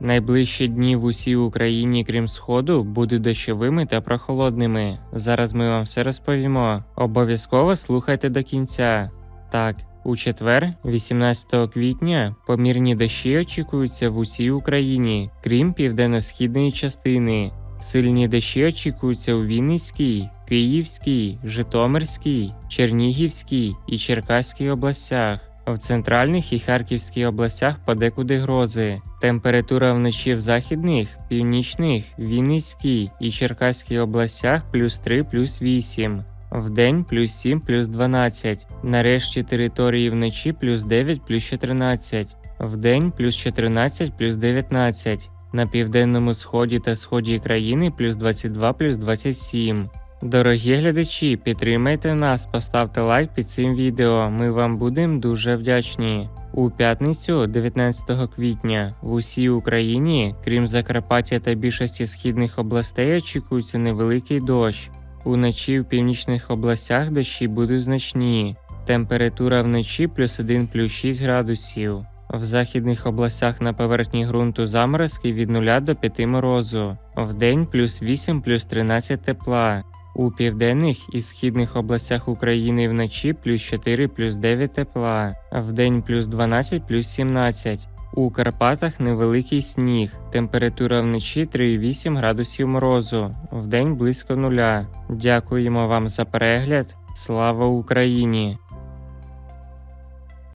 Найближчі дні в усій Україні, крім сходу, будуть дощовими та прохолодними. Зараз ми вам все розповімо. Обов'язково слухайте до кінця. Так, у четвер, 18 квітня, помірні дощі очікуються в усій Україні, крім південно-східної частини. Сильні дощі очікуються у Вінницькій, Київській, Житомирській, Чернігівській і Черкаській областях. В центральних і Харківській областях подекуди грози. Температура вночі в західних, північних, Вінницькій і Черкаській областях плюс 3 плюс 8. Вдень плюс 7 плюс 12. На решті території вночі плюс 9 плюс 14. Вдень плюс 14 плюс 19. На південному сході та сході країни плюс 22 плюс 27. Дорогі глядачі, підтримайте нас, поставте лайк під цим відео. Ми вам будемо дуже вдячні. У п'ятницю, 19 квітня, в усій Україні, крім Закарпаття та більшості східних областей, очікується невеликий дощ. Уночі в північних областях дощі будуть значні. Температура вночі плюс 1 плюс 6 градусів. В західних областях на поверхні ґрунту заморозки від 0 до 5 морозу. Вдень плюс 8 плюс 13 тепла. У південних і східних областях України вночі плюс 4 плюс 9 тепла, вдень плюс 12 плюс 17. У Карпатах невеликий сніг, температура вночі 3,8 градусів морозу, вдень близько нуля. Дякуємо вам за перегляд. Слава Україні!